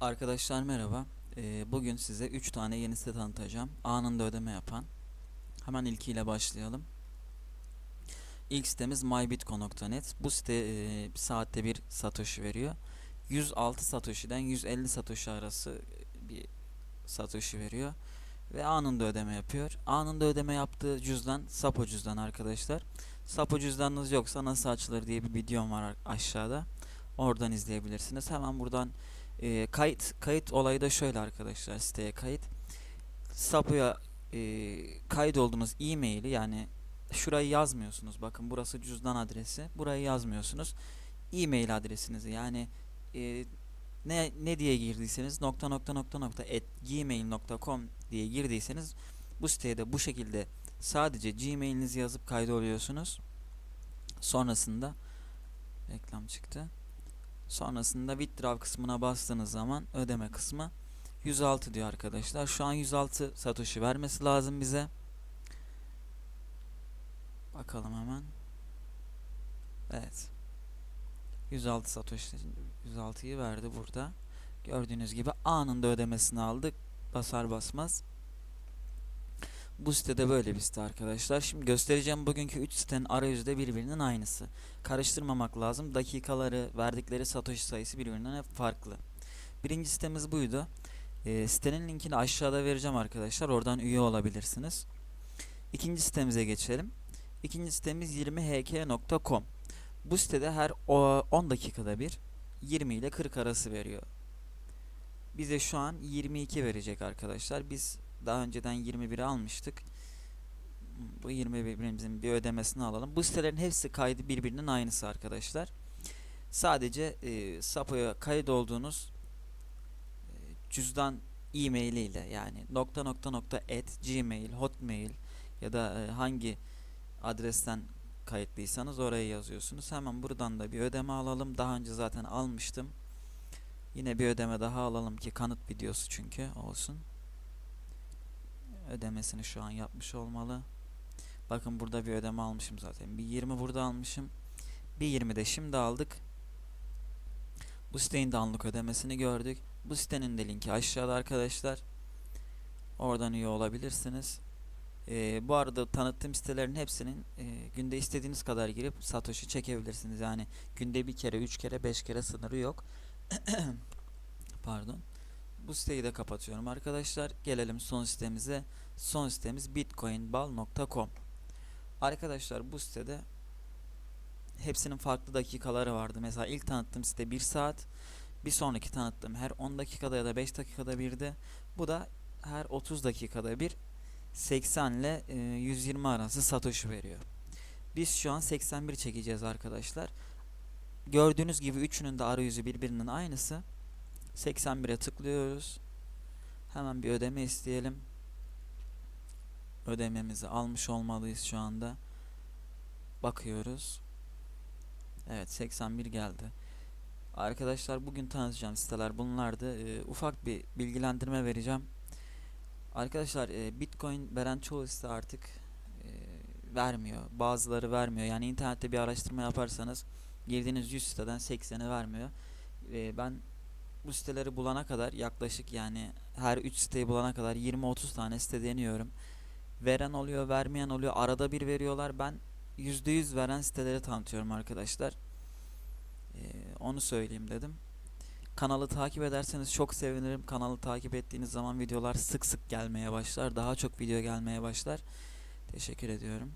Arkadaşlar merhaba. Ee, bugün size 3 tane yeni site tanıtacağım. Anında ödeme yapan. Hemen ilkiyle başlayalım. İlk sitemiz mybitco.net. Bu site e, saatte bir satoshi veriyor. 106 satoshi'den 150 satoshi arası bir satoshi veriyor. Ve anında ödeme yapıyor. Anında ödeme yaptığı cüzdan Sapo cüzdan arkadaşlar. Sapo cüzdanınız yoksa nasıl açılır diye bir videom var aşağıda. Oradan izleyebilirsiniz. Hemen buradan e, kayıt kayıt olayı da şöyle arkadaşlar siteye kayıt. Sapo'ya e, kaydolduğunuz e-maili yani şurayı yazmıyorsunuz. Bakın burası cüzdan adresi. Burayı yazmıyorsunuz. E-mail adresinizi yani e, ne ne diye girdiyseniz nokta nokta nokta nokta at gmail.com diye girdiyseniz bu siteye de bu şekilde sadece gmailinizi yazıp kaydoluyorsunuz. Sonrasında reklam çıktı. Sonrasında withdraw kısmına bastığınız zaman ödeme kısmı 106 diyor arkadaşlar. Şu an 106 satoshi vermesi lazım bize. Bakalım hemen. Evet. 106 satoshi 106'yı verdi burada. Gördüğünüz gibi anında ödemesini aldık. Basar basmaz. Bu sitede böyle bir site arkadaşlar. Şimdi göstereceğim bugünkü 3 sitenin arayüzü de birbirinin aynısı. Karıştırmamak lazım. Dakikaları, verdikleri satoshi sayısı birbirinden hep farklı. Birinci sitemiz buydu. E, sitenin linkini aşağıda vereceğim arkadaşlar. Oradan üye olabilirsiniz. İkinci sitemize geçelim. İkinci sitemiz 20hk.com. Bu sitede her 10 dakikada bir 20 ile 40 arası veriyor. Bize şu an 22 verecek arkadaşlar. Biz daha önceden 21'i almıştık. Bu 21'imizin bir ödemesini alalım. Bu sitelerin hepsi kaydı birbirinin aynısı arkadaşlar. Sadece e, Sapo'ya kayıt olduğunuz e, cüzdan e-maili ile yani nokta nokta nokta at gmail, hotmail ya da e, hangi adresten kayıtlıysanız oraya yazıyorsunuz. Hemen buradan da bir ödeme alalım. Daha önce zaten almıştım. Yine bir ödeme daha alalım ki kanıt videosu çünkü olsun ödemesini şu an yapmış olmalı. Bakın burada bir ödeme almışım zaten. Bir 20 burada almışım. Bir 20 de şimdi aldık. Bu sitenin de anlık ödemesini gördük. Bu sitenin de linki aşağıda arkadaşlar. Oradan üye olabilirsiniz. Ee, bu arada tanıttığım sitelerin hepsinin e, günde istediğiniz kadar girip Satoshi çekebilirsiniz. Yani günde bir kere, üç kere, beş kere sınırı yok. Pardon. Bu siteyi de kapatıyorum arkadaşlar. Gelelim son sitemize. Son sitemiz bitcoinbal.com. Arkadaşlar bu sitede hepsinin farklı dakikaları vardı. Mesela ilk tanıttığım site 1 saat. Bir sonraki tanıttığım her 10 dakikada ya da 5 dakikada birdi. Bu da her 30 dakikada bir 80 ile 120 arası satoshi veriyor. Biz şu an 81 çekeceğiz arkadaşlar. Gördüğünüz gibi üçünün de arayüzü birbirinin aynısı. 81'e tıklıyoruz. Hemen bir ödeme isteyelim. Ödememizi almış olmalıyız şu anda. Bakıyoruz. Evet 81 geldi. Arkadaşlar bugün tanıtacağım siteler bunlardı. Ee, ufak bir bilgilendirme vereceğim. Arkadaşlar e, Bitcoin veren çoğu site artık e, vermiyor. Bazıları vermiyor. Yani internette bir araştırma yaparsanız girdiğiniz 100 siteden 80'i vermiyor. E, ben bu siteleri bulana kadar yaklaşık yani her 3 siteyi bulana kadar 20-30 tane site deniyorum. Veren oluyor, vermeyen oluyor. Arada bir veriyorlar. Ben %100 veren siteleri tanıtıyorum arkadaşlar. Ee, onu söyleyeyim dedim. Kanalı takip ederseniz çok sevinirim. Kanalı takip ettiğiniz zaman videolar sık sık gelmeye başlar. Daha çok video gelmeye başlar. Teşekkür ediyorum.